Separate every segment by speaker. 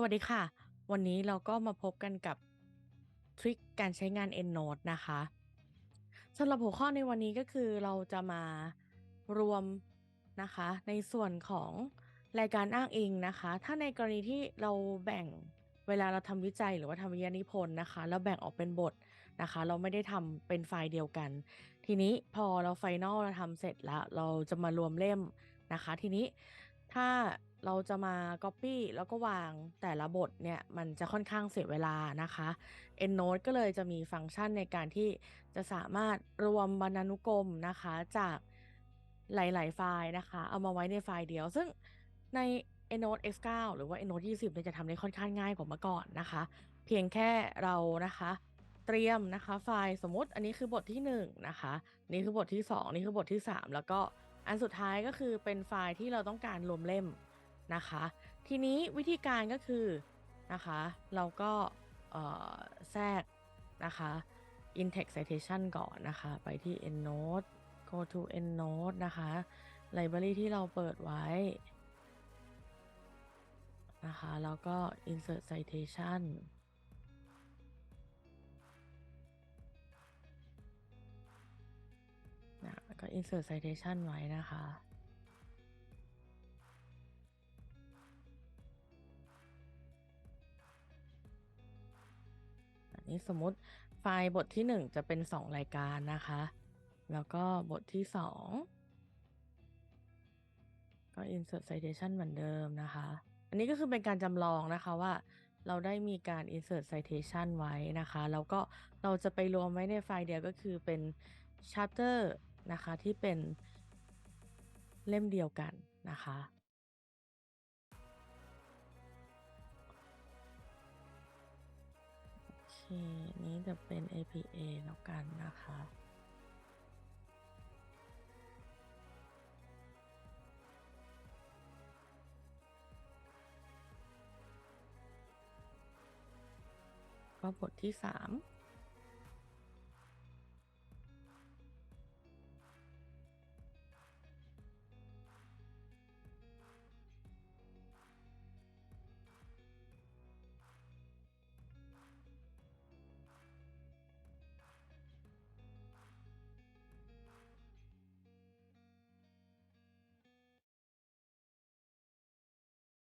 Speaker 1: สวัสดีค่ะ วันนี้เราก็มาพบกันกับทริคการใช้งาน EndNote นะคะสำหรับหัวข้อในวันนี้ก็คือเราจะมารวมนะคะในส่วนของรายการอ้างอิงนะคะ ถ้าในกรณีที่เราแบ่งเวลาเราทำวิจัยหรือว่าทำวิทยานิพนธ์นะคะแล้วแบ่งออกเป็นบทนะคะ เราไม่ได้ทำเป็นไฟล์เดียวกัน ทีนี้พอเราไฟนอลเราทำเสร็จแล้ว เราจะมารวมเล่มนะคะ ทีนี้ถ้า เราจะมา Copy แล้วก็วางแต่ละบทเนี่ยมันจะค่อนข้างเสียเวลานะคะ EndNote ก็เลยจะมีฟังก์ชันในการที่จะสามารถรวมบรรณานุกรมนะคะจากหลาย ๆ ไฟล์นะคะ เอามาไว้ในไฟล์เดียว ซึ่งใน EndNote X9 หรือว่า EndNote 20เนี่ยจะทำได้ค่อนข้างง่ายกว่าเมื่อก่อนนะคะ เพียงแค่เรานะคะเตรียมนะคะไฟล์สมมติอันนี้คือบทที่1นะคะนี่คือบทที่ 2 นี่คือบทที่ 3 แล้วก็อันสุดท้ายก็คือเป็นไฟล์ที่เราต้องการรวมเล่ม นะคะ ทีนี้วิธีการก็คือนะคะ เราก็แทรกนะคะ in-text citation ก่อนนะคะ ไปที่ EndNote go to EndNote นะคะ library ที่เราเปิดไว้นะคะ แล้วก็ insert citation นะก็ insert citation ไว้นะคะ นี้สมมติไฟล์บทที่ 1 จะเป็น 2 รายการนะคะ แล้วก็บทที่ 2 ก็ insert citation เหมือนเดิมนะคะ อันนี้ก็คือเป็นการจำลองนะคะว่าเราได้มีการ insert citation ไว้นะคะ แล้วก็เราจะไปรวมไว้ในไฟล์เดียวก็คือเป็น chapter นะคะที่เป็นเล่มเดียวกันนะคะ นี้จะเป็น APA แล้วกันนะคะ ก็บทที่ 3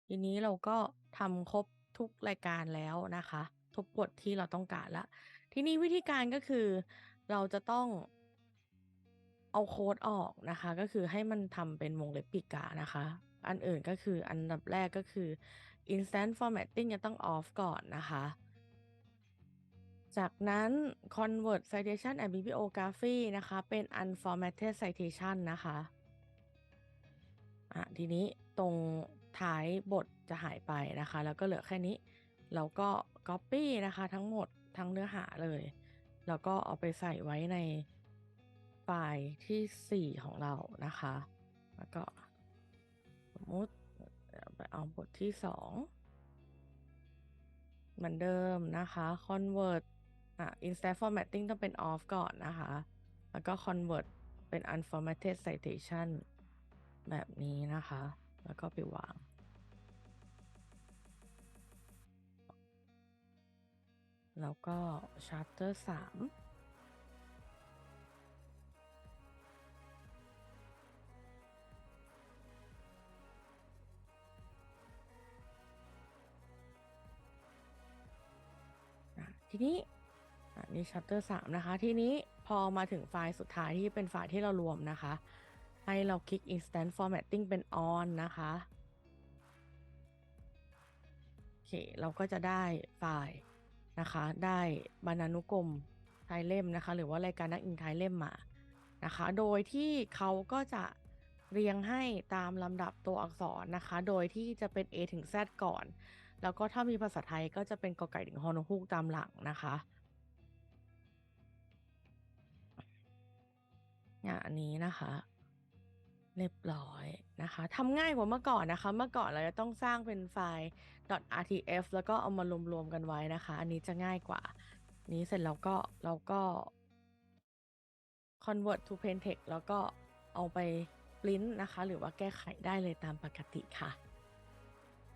Speaker 1: ทีนี้เราก็ทำครบทุกรายการแล้วนะคะ ทุกบทที่เราต้องการล้วทีนี้วิธีการก็คือเราจะต้องเอาโค้ดออกนะคะ ก็คือให้มันทำเป็นวงเล็บปีกานะคะ อันอื่นก็คืออันดับแรกก็คือ instant formatting จะต้อง off ก่อนนะคะ จากนั้น convert citation and bibliography นะคะ เป็น unformatted citation นะคะ อะ ทีนี้ตรง ท้ายบทจะหายไปนะคะ แล้วก็เหลือแค่นี้เราก็ copy นะคะ ทั้งหมดทั้งเนื้อหาเลย แล้วก็เอาไปใส่ไว้ในไฟล์ที่ 4 ของเรานะคะ แล้วก็สมมติไปเอาบทที่ 2 เหมือนเดิมนะคะ convert อะ instant formatting ต้องเป็น off ก่อนนะคะ แล้วก็ convert เป็น unformatted citation แบบนี้นะคะ แล้วก็ไปวาง แล้วก็ chapter 3ทีนี้นนี้ chapter 3 นะคะ ทีนี้พอมาถึงไฟล์สุดท้ายที่เป็นไฟล์ที่เรารวมนะคะ ให้เราคลิก instant formatting เป็น on นะคะโอเคเราก็จะได้ไฟล์นะคะ ได้บรรณานุกรมไทยเล่มนะคะ หรือว่ารายการนักอิงท้ายเล่มมานะคะ โดยที่เขาก็จะเรียงให้ตามลำดับตัวอักษรนะคะ โดยที่จะเป็น A ถึง Z ก่อน แล้วก็ถ้ามีภาษาไทยก็จะเป็นกอไก่ถึงฮอนฮูกตามหลังนะคะอันนี้นะคะ เรียบร้อยนะคะทำง่ายกว่าเมื่อก่อนนะคะ เมื่อก่อนเราจะต้องสร้างเป็นไฟล์ .rtf แล้วก็เอามารวมๆกันไว้นะคะ อันนี้จะง่ายกว่า นี้เสร็จแล้วก็เราก็ convert to plain text แล้วก็เอาไปปริ้นนะคะ หรือว่าแก้ไขได้เลยตามปกติค่ะ